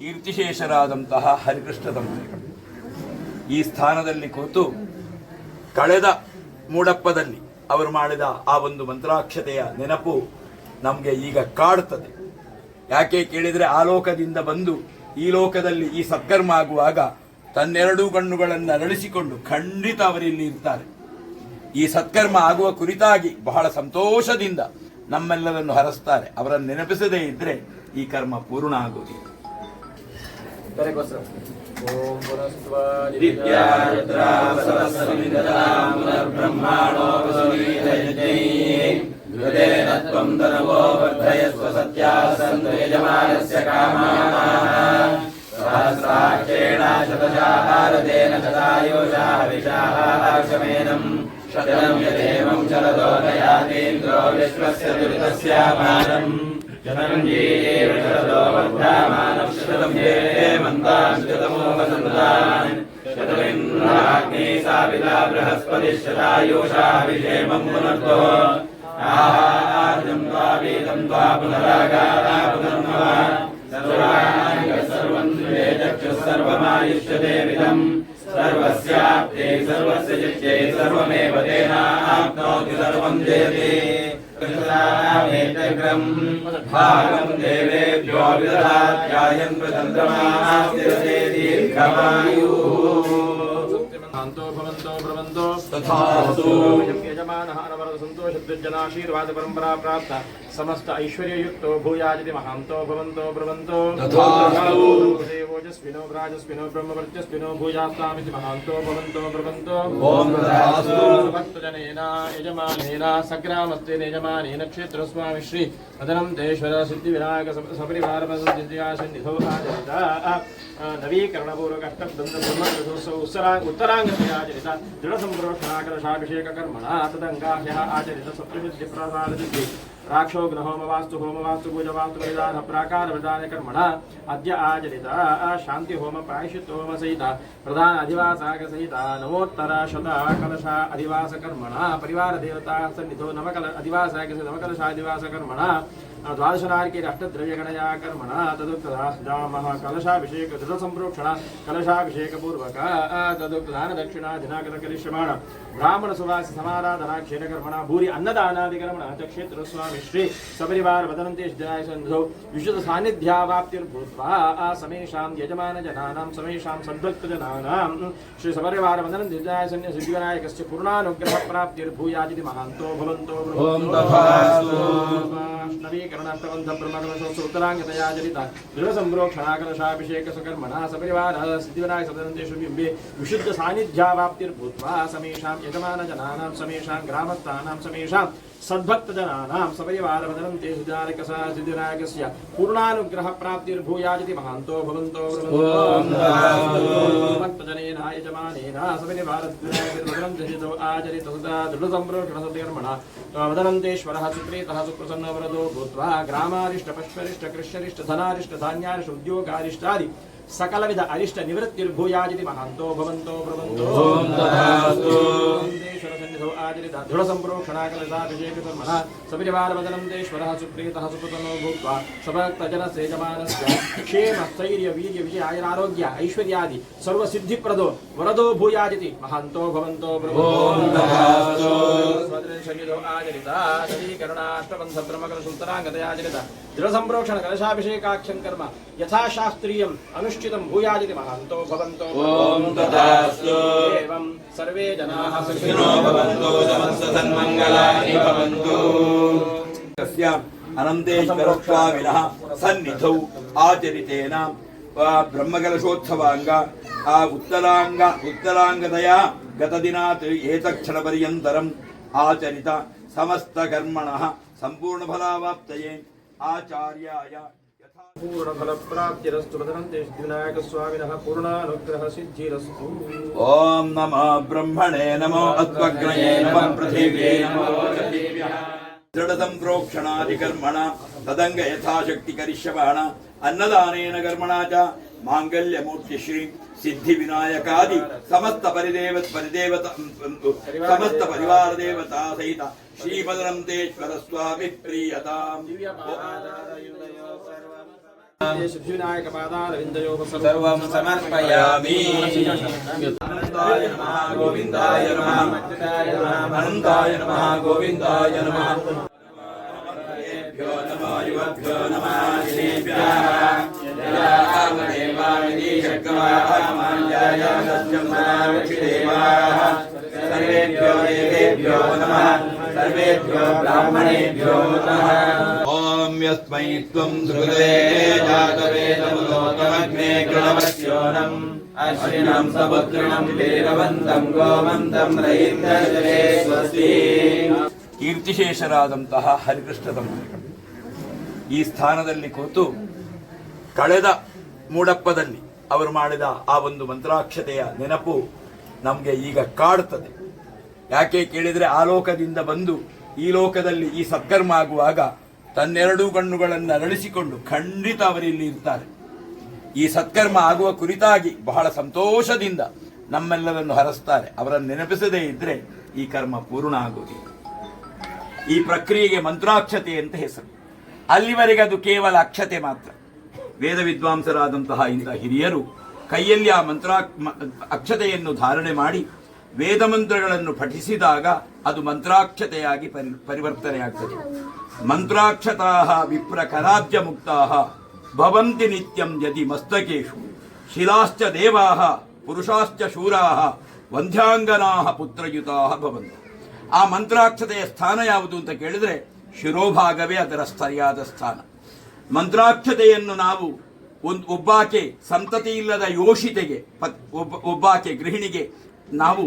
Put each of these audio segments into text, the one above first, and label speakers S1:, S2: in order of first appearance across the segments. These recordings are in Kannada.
S1: ಕೀರ್ತಿಶೇಷರಾದಂತಹ ಹರಿಕೃಷ್ಣ ದಂಪತಿಗಳು ಈ ಸ್ಥಾನದಲ್ಲಿ ಕೂತು ಕಳೆದ ಮೂಡಪ್ಪದಲ್ಲಿ ಅವರು ಮಾಡಿದ ಆ ಒಂದು ಮಂತ್ರಾಕ್ಷತೆಯ ನೆನಪು ನಮಗೆ ಈಗ ಕಾಡುತ್ತದೆ. ಯಾಕೆ ಕೇಳಿದರೆ ಆ ಲೋಕದಿಂದ ಬಂದು ಈ ಲೋಕದಲ್ಲಿ ಈ ಸತ್ಕರ್ಮ ಆಗುವಾಗ ತನ್ನೆರಡೂ ಕಣ್ಣುಗಳನ್ನು ಅರಳಿಸಿಕೊಂಡು ಖಂಡಿತ ಅವರಿಲ್ಲಿ ಇರ್ತಾರೆ. ಈ ಸತ್ಕರ್ಮ ಆಗುವ ಕುರಿತಾಗಿ ಬಹಳ ಸಂತೋಷದಿಂದ ನಮ್ಮೆಲ್ಲರನ್ನು ಹರಸ್ತಾರೆ. ಅವರನ್ನು ನೆನಪಿಸದೇ ಇದ್ದರೆ ಈ ಕರ್ಮ ಪೂರ್ಣ ಆಗುವುದಿಲ್ಲ
S2: દરેક
S3: વસ્ત્ર ઓમ પુનસ્વરિદ્યાત્વમ ધનવો વર્ધયસ્વ સત્યાસન્ત યજમાનસ્ય કામાનાઃ સહસ્રાક્ષેણા શતજાહારદેન કદાયોષાહ વિષાહ અક્ષમેનમ શતનમ યદેવં ચરદો દયાતીન્દ્રો વિશ્વસ્ય દુર્ગસ્યાપાનમ शतम् ये मन्तान् शतमो वसन्तान् शतमिन्द्राग्नि साविता बृहस्पतिश्चतायुषा विषेमम् पुनर्तो आहार्यं त्वावेदं त्वा पुनरागारा पुनर्नव सर्वाङ्ग सर्वं द्वे चक्षुः सर्वमायुष्यते विदम् सर्वस्याप्ते सर्वस्य चित्ते सर्वमेव तेनाप्नोति सर्वं जयते कृष्णामेतग्रम् भागं देवेभ्यो विदधात्यायन् प्रचन्द्रमाः स्थिरते दीर्घमायुः
S2: शान्तो भवन्तो ब्रवन्तो
S1: तथास्तु।
S2: यजमानः अनवरत सन्तोषद्विजनाशीर्वाद परम्परा प्राप्त समस्त ऐश्वर्ययुक्तो भूयाजिति महान्तो भवन्तो ब्रवन्तो। देवोजस्विनो व्राजस्विनो ब्रह्मवर्चस्विनो भूयास्तामिति महान्तो भवन्तो ब्रवन्तो। भक्तजनेन यजमानेन सग्रामस्तेन यजमानेन क्षेत्रस्वामि श्री मदनं देश्वर सिद्धिविनायक सपरिवार सन्निधौ आचरित नवीकरणपूर्वक अष्टदन्तब्रह्मोत्सव उत्सरा उत्तराङ्गत्याचरित दृढसम्प्रोक्षणाकलशाभिषेककर्मणा तदङ्गाह्यः आचरित सप्तशुद्धिप्रसादसिद्धि राक्षोग्न गृहोमवास्तु, होमवास्तु होम वास्तु बलिदान प्राकार प्रदान कर्मण, अद्य आचरित शांति होम, प्रायश्चित्त, होम सहित, प्रधान अधिवासाग सहित नमोत्तर शत कलश अधिवास कर्मण, परिवार देवता सन्निधो नवकल, अधिवासाग नवकलशाधिवास कर्मणा ద్వాదశనారికే అష్టద్రవ్యగణయా కర్మణ తదుక్తదామహ కలశాభిషేక దృఢసంప్రోక్షణ కలశాభిషేకపూర్వక తదుక్తదాన దక్షిణ దినాగత కలిష్యమాణ బ్రాహ్మణ సువాసి సమారాధన క్షీరకర్మణ భూరి అన్నదానాదికర్మణ చక్షేత్ర స్వామి శ్రీ సపరివార వదనంతే జనాయసంధౌ విశుద్ధ సాన్నిధ్యావాప్తిర్భూత్వా సమేషాం యజమాన జనానాం సమేషాం సద్భక్త జనానాం శ్రీ సపరివార వదనం దిజాయసన్య సిద్ధివినాయకస్య
S1: పూర్ణానుగ్రహ ప్రాప్తిర్భూయాది
S2: మహాంతో భవంతో ఓం कर्णाप्तबन्धप्रमकलशोत्तराङ्गतया चरिता दृढसम्प्रोक्षणाकलशाभिषेकसुकर्मणा सपरिवारः सिद्धिविनायक सदनन्तेष्वबिम्बे विशुद्धसान्निध्यावाप्तिर्भूत्वा समेषां यजमानजनानां समेषां ग्रामस्थानां समेषां सद्भक्तजनानां सपरिवारवदनं ते सुजारकसाचिदिरागस्य पूर्णानुग्रहप्राप्तिर्भूयादिति महान्तो भवन्तो भक्तजनेनायजमानेन सपरिवारद्विरागिर्वदनं जहितौ आचरितौ सदा दृढसंप्रोषणसतिकर्मणा वदनन्तेश्वरः सुप्रीतः सुप्रसन्नवरदो भूत्वा ग्रामारिष्टपश्वरिष्टकृष्यरिष्टधनारिष्टधान्यारिष्ट उद्योगारिष्टादि सकलविध अरिष्ट निवृत्तिर्भूयाजिति महान्तो भवन्तो भ्रवन्तो दृढसम्प्रोक्षणाकलिताभिषेकधर्मः सपिजवारवदनं तेश्वरः सुप्रीतः वरदो भूयादिति। महान्तो भवन्तो प्रभोन्दः दृढसम्प्रोक्षणकलशाभिषेकाख्यं कर्म यथाशास्त्रीयम्
S1: अनुष् అనుష్ఠితం భూయాదితి మహంతో భవంతో ఓం తదాస్తు ఏవం సర్వే జనాః సుఖినో భవంతు సమస్త సన్మంగళాని భవంతు తస్యాం అనంతేశ్వరస్వామినః సన్నిధౌ ఆచరితేన
S2: బ్రహ్మగలశోత్సవాంగ ఆ ఉత్తరాంగ ఉత్తరాంగదయ
S1: గత దినాత్ ఏతక్షణ పర్యంతరం ఆచరిత సమస్త కర్మణ సంపూర్ణ ఫలావాప్తయే ఆచార్యాయ ఓం నమో బ్రహ్మణే నమో అద్వగ్నయే నమో పృథివ్యే నమో దృఢతం ప్రోక్షణాదికర్మణ తదంగ యథాశక్తి కరిష్యమాణ అన్నదానేన కర్మణ చ మాంగళ్యమూర్తిశ్రీ సిద్ధి వినాయకాది సమస్త
S2: పరిదేవ పరిదేవత సమస్త
S3: పరివార దేవతా సహిత శ్రీపదనంతేశ్వర స్వామి ప్రియతాం సర్వం సమర్పయామి గోవిందాయ నమ అనంతాయ నమ గోవిందాయ నమ యువద్భ్యో నమ సర్వేభ్యో దేవేభ్యో నమ బ్రాహ్మణేభ్యో నమ यस्मै त्वं सुकृते जातवेदमुलोकमग्ने कृणवस्योनम् अश्विनं समुद्रणं वीरवन्तं गोमन्तं रयीन्द्रजले स्वस्ति
S1: ಕೀರ್ತಿಶೇಷರಾದಂತಹ ಹರಿಕೃಷ್ಣ ದಂಪತಿಗಳು ಈ ಸ್ಥಾನದಲ್ಲಿ ಕೂತು ಕಳೆದ ಮೂಡಪ್ಪದಲ್ಲಿ ಅವರು ಮಾಡಿದ ಆ ಒಂದು ಮಂತ್ರಾಕ್ಷತೆಯ ನೆನಪು ನಮಗೆ ಈಗ ಕಾಡುತ್ತದೆ ಯಾಕೆ ಕೇಳಿದರೆ ಆ ಲೋಕದಿಂದ ಬಂದು ಈ ಲೋಕದಲ್ಲಿ ಈ ಸತ್ಕರ್ಮ ಆಗುವಾಗ ತನ್ನೆರಡೂ ಕಣ್ಣುಗಳನ್ನು ಅರಳಿಸಿಕೊಂಡು ಖಂಡಿತ ಅವರಿಲ್ಲಿ ಇರ್ತಾರೆ. ಈ ಸತ್ಕರ್ಮ ಆಗುವ ಕುರಿತಾಗಿ ಬಹಳ ಸಂತೋಷದಿಂದ ನಮ್ಮೆಲ್ಲರನ್ನು ಹರಸ್ತಾರೆ. ಅವರನ್ನು ನೆನಪಿಸದೇ ಇದ್ರೆ ಈ ಕರ್ಮ ಪೂರ್ಣ ಆಗುವುದಿಲ್ಲ ಈ ಪ್ರಕ್ರಿಯೆಗೆ ಮಂತ್ರಾಕ್ಷತೆ ಅಂತ ಹೆಸರು. ಅಲ್ಲಿವರೆಗೆ ಅದು ಕೇವಲ ಅಕ್ಷತೆ ಮಾತ್ರ. ವೇದ ವಿದ್ವಾಂಸರಾದಂತಹ ಇಂಥ ಹಿರಿಯರು ಕೈಯಲ್ಲಿ ಆ ಮಂತ್ರ ಅಕ್ಷತೆಯನ್ನು ಧಾರಣೆ ಮಾಡಿ ವೇದ ಮಂತ್ರಗಳನ್ನು ಪಠಿಸಿದಾಗ ಅದು ಮಂತ್ರಾಕ್ಷತೆಯಾಗಿ ಪರಿ, ಪರಿವರ್ತನೆಯಾಗ್ತದೆ. ಮಂತ್ರಾಕ್ಷತಾ ವಿಪ್ರ ಕರಾಬ್ಜ ಮುಕ್ತಾ ಭವಂತಿ ನಿತ್ಯಂ ಯದಿ ಮಸ್ತಕೇಶು. ಶಿಲಾಶ್ಚ ದೇವಾ ಪುರುಷಾಶ್ಚ ಶೂರಾ ವಂಧ್ಯಾಂಗನಾ ಪುತ್ರಯುತಾ ಭವಂತು. ಆ ಮಂತ್ರಾಕ್ಷತೆಯ ಸ್ಥಾನ ಯಾವುದು ಅಂತ ಕೇಳಿದರೆ ಶಿರೋಭಾಗವೇ ಅದರ ಸರಿಯಾದ ಸ್ಥಾನ. ಮಂತ್ರಾಕ್ಷತೆಯನ್ನು ನಾವು ಒಂದು ಒಬ್ಬಾಕೆ ಸಂತತಿ ಇಲ್ಲದ ಯೋಷಿತೆಗೆ, ಪತ್- ಒಬ್ಬ, ಒಬ್ಬಾಕೆ ಗೃಹಿಣಿಗೆ ನಾವು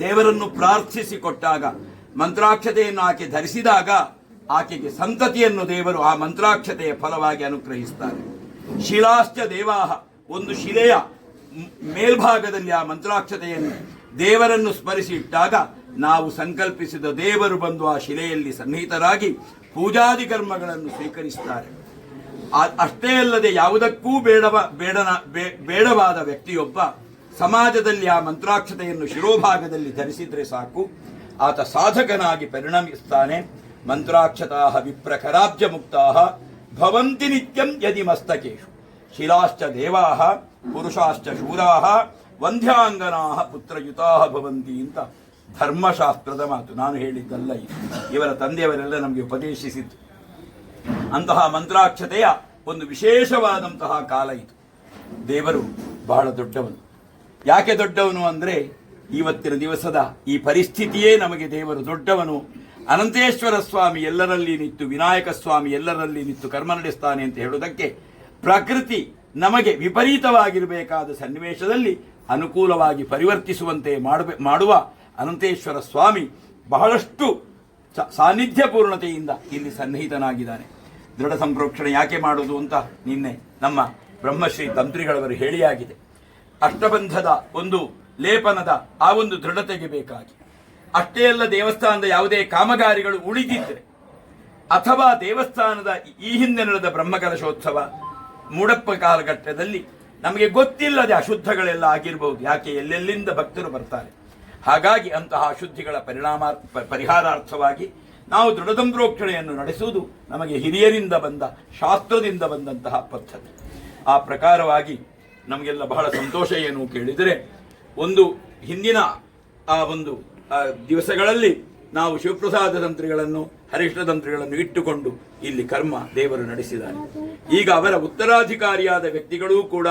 S1: ದೇವರನ್ನು ಪ್ರಾರ್ಥಿಸಿ ಕೊಟ್ಟಾಗ ಮಂತ್ರಾಕ್ಷತೆಯನ್ನು ಆಕೆ ಧರಿಸಿದಾಗ ಆಕೆಗೆ ಸಂತತಿಯನ್ನು ದೇವರು ಆ ಮಂತ್ರಾಕ್ಷತೆಯ ಫಲವಾಗಿ ಅನುಗ್ರಹಿಸ್ತಾರೆ. ಶಿಲಾಶ್ಚ ದೇವಾಹ, ಒಂದು ಶಿಲೆಯ ಮೇಲ್ಭಾಗದಲ್ಲಿ ಆ ಮಂತ್ರಾಕ್ಷತೆಯನ್ನು ದೇವರನ್ನು ಸ್ಮರಿಸಿ ಇಟ್ಟಾಗ ನಾವು ಸಂಕಲ್ಪಿಸಿದ ದೇವರು ಬಂದು ಆ ಶಿಲೆಯಲ್ಲಿ ಸನ್ನಿಹಿತರಾಗಿ ಪೂಜಾದಿ ಕರ್ಮಗಳನ್ನು ಸ್ವೀಕರಿಸುತ್ತಾರೆ ಅಷ್ಟೇ ಅಲ್ಲದೆ ಯಾವುದಕ್ಕೂ ಬೇಡವ, ಬೇಡನ ಬೇಡವಾದ ವ್ಯಕ್ತಿಯೊಬ್ಬ ಸಮಾಜದಲ್ಲಿ ಆ ಮಂತ್ರಾಕ್ಷತೆಯನ್ನು ಶಿರೋಭಾಗದಲ್ಲಿ ಧರಿಸಿದ್ರೆ ಸಾಕು. ಆತ ಸಾಧಕನಾಗಿ ಪರಿಣಮಿಸ್ತಾನೆ. ಮಂತ್ರಾಕ್ಷತಾ ವಿಪ್ರಖರಾಬ್ಜ ಮುಕ್ತಾ ಭವಂತಿ ನಿತ್ಯಂ ಯದಿ ಮಸ್ತಕೇಶು. ಶಿಲಾಶ್ಚ ದೇವಾ ಪುರುಷಾಶ್ಚ ಶೂರಾ ವಂಧ್ಯಾಂಗನಾ ಪುತ್ರಯುತಾ ಭವಂತಿ ಅಂತ ಧರ್ಮಶಾಸ್ತ್ರದ ಮಾತು. ನಾನು ಹೇಳಿದ್ದಲ್ಲ ಇವರ ತಂದೆಯವರೆಲ್ಲ ನಮಗೆ ಉಪದೇಶಿಸಿದ್ದು. ಅಂತಹ ಮಂತ್ರಾಕ್ಷತೆಯ ಒಂದು ವಿಶೇಷವಾದಂತಹ ಕಾಲ ಇದು. ದೇವರು ಬಹಳ ದೊಡ್ಡವನು. ಯಾಕೆ ದೊಡ್ಡವನು ಅಂದ್ರೆ ಇವತ್ತಿನ ದಿವಸದ ಈ ಪರಿಸ್ಥಿತಿಯೇ ನಮಗೆ ದೇವರು ದೊಡ್ಡವನು. ಅನಂತೇಶ್ವರ ಸ್ವಾಮಿ ಎಲ್ಲರಲ್ಲಿ ನಿಂತು, ವಿನಾಯಕ ಸ್ವಾಮಿ ಎಲ್ಲರಲ್ಲಿ ನಿಂತು ಕರ್ಮ ನಡೆಸ್ತಾನೆ ಅಂತ ಹೇಳುವುದಕ್ಕೆ ಪ್ರಕೃತಿ ನಮಗೆ ವಿಪರೀತವಾಗಿರಬೇಕಾದ ಸನ್ನಿವೇಶದಲ್ಲಿ ಅನುಕೂಲವಾಗಿ ಪರಿವರ್ತಿಸುವಂತೆ ಮಾಡಬೇ ಮಾಡುವ ಅನಂತೇಶ್ವರ ಸ್ವಾಮಿ ಬಹಳಷ್ಟು ಸ- ಸಾನ್ನಿಧ್ಯಪೂರ್ಣತೆಯಿಂದ ಇಲ್ಲಿ ಸನ್ನಿಹಿತನಾಗಿದ್ದಾನೆ. ದೃಢ ಸಂಪ್ರೋಕ್ಷಣೆ ಯಾಕೆ ಮಾಡುವುದು ಅಂತ ನಿನ್ನೆ ನಮ್ಮ ಬ್ರಹ್ಮಶ್ರೀ ತಂತ್ರಿಗಳವರು ಹೇಳಿಯಾಗಿದೆ. ಅಷ್ಟಬಂಧದ ಒಂದು ಲೇಪನದ ಆ ಒಂದು ದೃಢತೆಗೆ ಬೇಕಾಗಿ. ಅಷ್ಟೇ ಅಲ್ಲ ದೇವಸ್ಥಾನದ ಯಾವುದೇ ಕಾಮಗಾರಿಗಳು ಉಳಿದಿದ್ದರೆ ಅಥವಾ ದೇವಸ್ಥಾನದ ಈ ಹಿಂದೆ ನಡೆದ ಬ್ರಹ್ಮಕಲಶೋತ್ಸವ ಮೂಡಪ್ಪ ಕಾಲಘಟ್ಟದಲ್ಲಿ ನಮಗೆ ಗೊತ್ತಿಲ್ಲದೆ ಅಶುದ್ಧಗಳೆಲ್ಲ ಆಗಿರಬಹುದು ಯಾಕೆ ಎಲ್ಲೆಲ್ಲಿಂದ ಭಕ್ತರು ಬರ್ತಾರೆ. ಹಾಗಾಗಿ ಅಂತಹ ಅಶುದ್ಧಿಗಳ ಪರಿಣಾಮ ಪರಿಹಾರಾರ್ಥವಾಗಿ ನಾವು ದೃಢದಂಬ್ರೋಕ್ಷಣೆಯನ್ನು ನಡೆಸುವುದು ನಮಗೆ ಹಿರಿಯರಿಂದ ಬಂದ, ಶಾಸ್ತ್ರದಿಂದ ಬಂದಂತಹ ಪದ್ಧತಿ. ಆ ಪ್ರಕಾರವಾಗಿ ನಮಗೆಲ್ಲ ಬಹಳ ಸಂತೋಷ ಏನು ಕೇಳಿದರೆ, ಒಂದು ಹಿಂದಿನ ಆ ಒಂದು ದಿವಸಗಳಲ್ಲಿ ನಾವು ಶಿವಪ್ರಸಾದ ತಂತ್ರಿಗಳನ್ನು ಹರಿಷ್ಠ ತಂತ್ರಿಗಳನ್ನು ಇಟ್ಟುಕೊಂಡು ಇಲ್ಲಿ ಕರ್ಮ ದೇವರು ನಡೆಸಿದ್ದಾರೆ. ಈಗ ಅವರ ಉತ್ತರಾಧಿಕಾರಿಯಾದ ವ್ಯಕ್ತಿಗಳೂ ಕೂಡ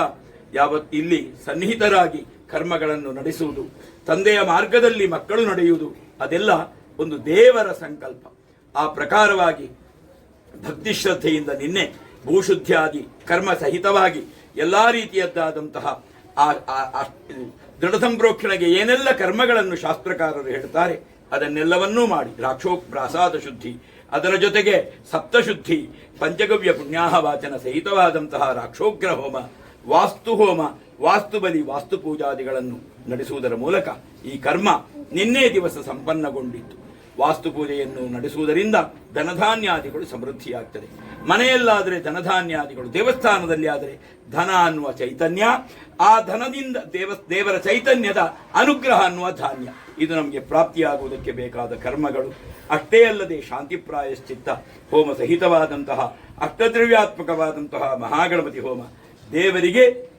S1: ಯಾವತ್ ಇಲ್ಲಿ ಸನ್ನಿಹಿತರಾಗಿ ಕರ್ಮಗಳನ್ನು ನಡೆಸುವುದು, ತಂದೆಯ ಮಾರ್ಗದಲ್ಲಿ ಮಕ್ಕಳು ನಡೆಯುವುದು, ಅದೆಲ್ಲ ಒಂದು ದೇವರ ಸಂಕಲ್ಪ. ಆ ಪ್ರಕಾರವಾಗಿ ಭಕ್ತಿ ಶ್ರದ್ಧೆಯಿಂದ ನಿನ್ನೆ ಭೂಶುದ್ಧಿಯಾಗಿ ಕರ್ಮ ಸಹಿತವಾಗಿ ಎಲ್ಲಾ ರೀತಿಯದ್ದಾದಂತಹ ಆ ದೃಢ ಸಂಪ್ರೋಕ್ಷಣೆಗೆ ಏನೆಲ್ಲ ಕರ್ಮಗಳನ್ನು ಶಾಸ್ತ್ರಕಾರರು ಹೇಳ್ತಾರೆ, ಅದನ್ನೆಲ್ಲವನ್ನೂ ಮಾಡಿ. ದ್ರಾಕ್ಷೋ ಪ್ರಾಸಾದ ಶುದ್ಧಿ, ಅದರ ಜೊತೆಗೆ ಸಪ್ತಶುದ್ಧಿ, ಪಂಚಗವ್ಯ ಪುಣ್ಯಾಹ ವಾಚನ ಸಹಿತವಾದಂತಹ ರಾಕ್ಷೋಗ್ರ ಹೋಮ, ವಾಸ್ತು ಹೋಮ, ವಾಸ್ತು ಬಲಿ, ವಾಸ್ತು ಪೂಜಾದಿಗಳನ್ನು ನಡೆಸುವುದರ ಮೂಲಕ ಈ ಕರ್ಮ ನಿನ್ನೆ ದಿವಸ ಸಂಪನ್ನಗೊಂಡಿತ್ತು. ವಾಸ್ತು ಪೂಜೆಯನ್ನು ನಡೆಸುವುದರಿಂದ ಧನಧಾನ್ಯಾದಿಗಳು ಸಮೃದ್ಧಿಯಾಗ್ತದೆ. ಮನೆಯಲ್ಲಾದರೆ ಧನಧಾನ್ಯಾದಿಗಳು, ದೇವಸ್ಥಾನದಲ್ಲಿ ಆದರೆ ಧನ ಅನ್ನುವ ಚೈತನ್ಯ, ಆ ಧನದಿಂದ ದೇವ, ದೇವರ ಚೈತನ್ಯದ ಅನುಗ್ರಹ ಅನ್ನುವ ಧಾನ್ಯ. ಇದು ನಮಗೆ ಪ್ರಾಪ್ತಿಯಾಗುವುದಕ್ಕೆ ಬೇಕಾದ ಕರ್ಮಗಳು. ಅಷ್ಟೇ ಅಲ್ಲದೆ ಶಾಂತಿಪ್ರಾಯಶ್ಚಿತ್ತ, ಹೋಮ ಸಹಿತವಾದಂತಹ ಅಷ್ಟದ್ರವ್ಯಾತ್ಮಕವಾದಂತಹ ಮಹಾಗಣಪತಿ ಹೋಮ. ದೇವರಿಗೆ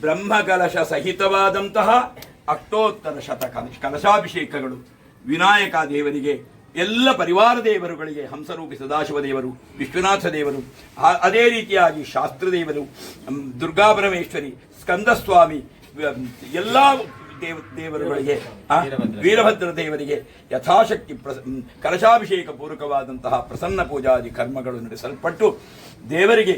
S1: ಬ್ರಹ್ಮಕಲಶ ಸಹಿತವಾದಂತಹ ಅಷ್ಟೋತ್ತರ ಶತಕ ಕಲ- ಕಲಶಾಭಿಷೇಕಗಳು ವಿನಾಯಕ ದೇವರಿಗೆ ಎಲ್ಲ ಪರಿವಾರ ದೇವರುಗಳಿಗೆ ಹಂಸರೂಪಿ ಸದಾಶಿವ ದೇವರು ವಿಶ್ವನಾಥ ದೇವರು ಅದೇ ರೀತಿಯಾಗಿ ಶಾಸ್ತ್ರ ದೇವರು ದುರ್ಗಾ ಪರಮೇಶ್ವರಿ ಸ್ಕಂದಸ್ವಾಮಿ ಎಲ್ಲ ದೇವ ದೇವರುಗಳಿಗೆ ವೀರಭದ್ರ. ದೇವರಿಗೆ ಯಥಾಶಕ್ತಿ ಪ್ರಸ ಕಲಶಾಭಿಷೇಕ ಪೂರಕವಾದಂತಹ ಪ್ರಸನ್ನ ಪೂಜಾದಿ ಕರ್ಮಗಳು ನಡೆಸಲ್ಪಟ್ಟು ದೇವರಿಗೆ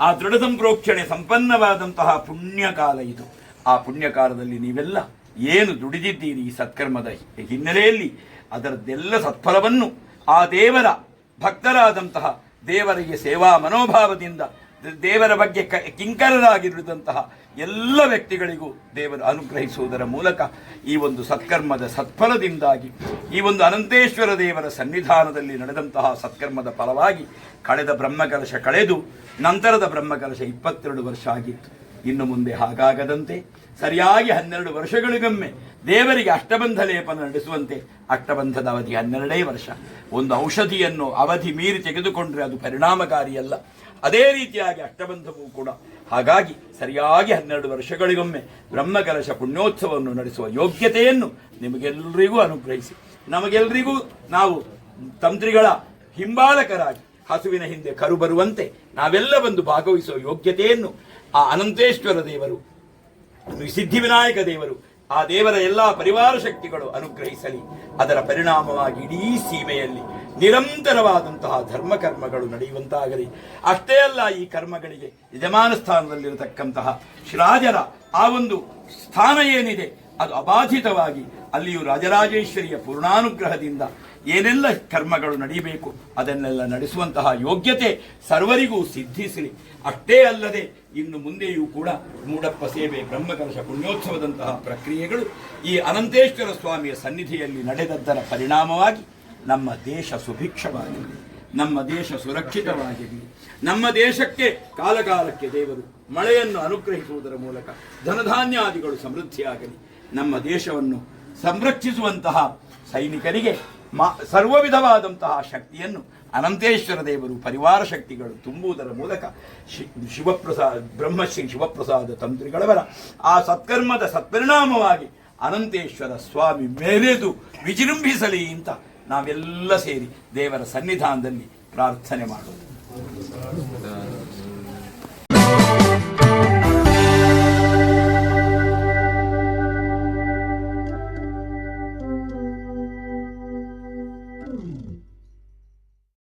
S1: ಆ ದೃಢ ಸಂಪ್ರೋಕ್ಷಣೆ ಸಂಪನ್ನವಾದಂತಹ ಪುಣ್ಯಕಾಲ ಇದು. ಆ ಪುಣ್ಯಕಾಲದಲ್ಲಿ ನೀವೆಲ್ಲ ಏನು ದುಡಿದಿದ್ದೀರಿ ಈ ಸತ್ಕರ್ಮದ ಹಿನ್ನೆಲೆಯಲ್ಲಿ? ಅದರದ್ದೆಲ್ಲ ಸತ್ಫಲವನ್ನು ಆ ದೇವರ ಭಕ್ತರಾದಂತಹ ದೇವರಿಗೆ ಸೇವಾ ಮನೋಭಾವದಿಂದ ದೇವರ ಬಗ್ಗೆ ಕ ಕಿಂಕರರಾಗಿರುವಂತಹ ಎಲ್ಲ ವ್ಯಕ್ತಿಗಳಿಗೂ ದೇವರು ಅನುಗ್ರಹಿಸುವುದರ ಮೂಲಕ ಈ ಒಂದು ಸತ್ಕರ್ಮದ ಸತ್ಫಲದಿಂದಾಗಿ, ಈ ಒಂದು ಅನಂತೇಶ್ವರ ದೇವರ ಸನ್ನಿಧಾನದಲ್ಲಿ ನಡೆದಂತಹ ಸತ್ಕರ್ಮದ ಫಲವಾಗಿ ಕಳೆದ ಬ್ರಹ್ಮಕಲಶ ಕಳೆದು ನಂತರದ ಬ್ರಹ್ಮಕಲಶ ಇಪ್ಪತ್ತೆರಡು ವರ್ಷ ಆಗಿತ್ತು. ಇನ್ನು ಮುಂದೆ ಹಾಗಾಗದಂತೆ ಸರಿಯಾಗಿ ಹನ್ನೆರಡು ವರ್ಷಗಳಿಗೊಮ್ಮೆ ದೇವರಿಗೆ ಅಷ್ಟಬಂಧ ಲೇಪನ ನಡೆಸುವಂತೆ ಅಷ್ಟಬಂಧದ ಅವಧಿ ಹನ್ನೆರಡೇ ವರ್ಷ. ಒಂದು ಔಷಧಿಯನ್ನು ಅವಧಿ ಮೀರಿ ತೆಗೆದುಕೊಂಡ್ರೆ ಅದು ಪರಿಣಾಮಕಾರಿಯಲ್ಲ. ಅದೇ ರೀತಿಯಾಗಿ ಅಷ್ಟಬಂಧವೂ ಕೂಡ. ಹಾಗಾಗಿ ಸರಿಯಾಗಿ ಹನ್ನೆರಡು ವರ್ಷಗಳಿಗೊಮ್ಮೆ ಬ್ರಹ್ಮಕಲಶ ಪುಣ್ಯೋತ್ಸವವನ್ನು ನಡೆಸುವ ಯೋಗ್ಯತೆಯನ್ನು ನಿಮಗೆಲ್ಲರಿಗೂ ಅನುಗ್ರಹಿಸಿ. ನಮಗೆಲ್ಲರಿಗೂ ನಾವು ತಂತ್ರಿಗಳ ಹಿಂಬಾಲಕರಾಗಿ ಹಸುವಿನ ಹಿಂದೆ ಕರು ಬರುವಂತೆ ನಾವೆಲ್ಲ ಬಂದು ಭಾಗವಹಿಸುವ ಯೋಗ್ಯತೆಯನ್ನು ಆ ಅನಂತೇಶ್ವರ ದೇವರು ಸಿದ್ಧಿವಿನಾಯಕ ದೇವರು. ಆ ದೇವರ ಎಲ್ಲಾ ಪರಿವಾರ ಶಕ್ತಿಗಳು ಅನುಗ್ರಹಿಸಲಿ. ಅದರ ಪರಿಣಾಮವಾಗಿ ಇಡೀ ಸೀಮೆಯಲ್ಲಿ ನಿರಂತರವಾದಂತಹ ಧರ್ಮ ಕರ್ಮಗಳು ನಡೆಯುವಂತಾಗಲಿ. ಅಷ್ಟೇ ಅಲ್ಲ, ಈ ಕರ್ಮಗಳಿಗೆ ಯಜಮಾನ ಸ್ಥಾನದಲ್ಲಿರತಕ್ಕಂತಹ ಶ್ರೀರಾಜರ ಆ ಒಂದು ಸ್ಥಾನ ಏನಿದೆ, ಅದು ಅಬಾಧಿತವಾಗಿ ಅಲ್ಲಿಯೂ ರಾಜರಾಜೇಶ್ವರಿಯ ಪೂರ್ಣಾನುಗ್ರಹದಿಂದ ಏನೆಲ್ಲ ಕರ್ಮಗಳು ನಡೀಬೇಕು ಅದನ್ನೆಲ್ಲ ನಡೆಸುವಂತಹ ಯೋಗ್ಯತೆ ಸರ್ವರಿಗೂ ಸಿದ್ಧಿಸಲಿ. ಅಷ್ಟೇ ಅಲ್ಲದೆ ಇನ್ನು ಮುಂದೆಯೂ ಕೂಡ ಮೂಡಪ್ಪ ಸೇವೆ ಬ್ರಹ್ಮಕಲಶ ಪುಣ್ಯೋತ್ಸವದಂತಹ ಪ್ರಕ್ರಿಯೆಗಳು ಈ ಅನಂತೇಶ್ವರ ಸ್ವಾಮಿಯ ಸನ್ನಿಧಿಯಲ್ಲಿ ನಡೆದದ್ದರ ಪರಿಣಾಮವಾಗಿ ನಮ್ಮ ದೇಶ ಸುಭಿಕ್ಷವಾಗಿರಲಿ, ನಮ್ಮ ದೇಶ ಸುರಕ್ಷಿತವಾಗಿರಲಿ, ನಮ್ಮ ದೇಶಕ್ಕೆ ಕಾಲಕಾಲಕ್ಕೆ ದೇವರು ಮಳೆಯನ್ನು ಅನುಗ್ರಹಿಸುವುದರ ಮೂಲಕ ಧನಧಾನ್ಯಾದಿಗಳು ಸಮೃದ್ಧಿಯಾಗಲಿ, ನಮ್ಮ ದೇಶವನ್ನು ಸಂರಕ್ಷಿಸುವಂತಹ ಸೈನಿಕರಿಗೆ ಮಾ ಸರ್ವ ವಿಧವಾದಂತಹ ಶಕ್ತಿಯನ್ನು ಅನಂತೇಶ್ವರ ದೇವರು ಪರಿವಾರ ಶಕ್ತಿಗಳು ತುಂಬುವುದರ ಮೂಲಕ ಶಿವಪ್ರಸಾದ ಬ್ರಹ್ಮಶ್ರೀ ಶಿವಪ್ರಸಾದ ತಂತ್ರಿಗಳವರ ಆ ಸತ್ಕರ್ಮದ ಸತ್ಪರಿಣಾಮವಾಗಿ ಅನಂತೇಶ್ವರ ಸ್ವಾಮಿ ಮೇಲೆದು ವಿಜೃಂಭಿಸಲಿ ಅಂತ ನಾವೆಲ್ಲ ಸೇರಿ ದೇವರ ಸನ್ನಿಧಾನದಲ್ಲಿ ಪ್ರಾರ್ಥನೆ ಮಾಡೋದು.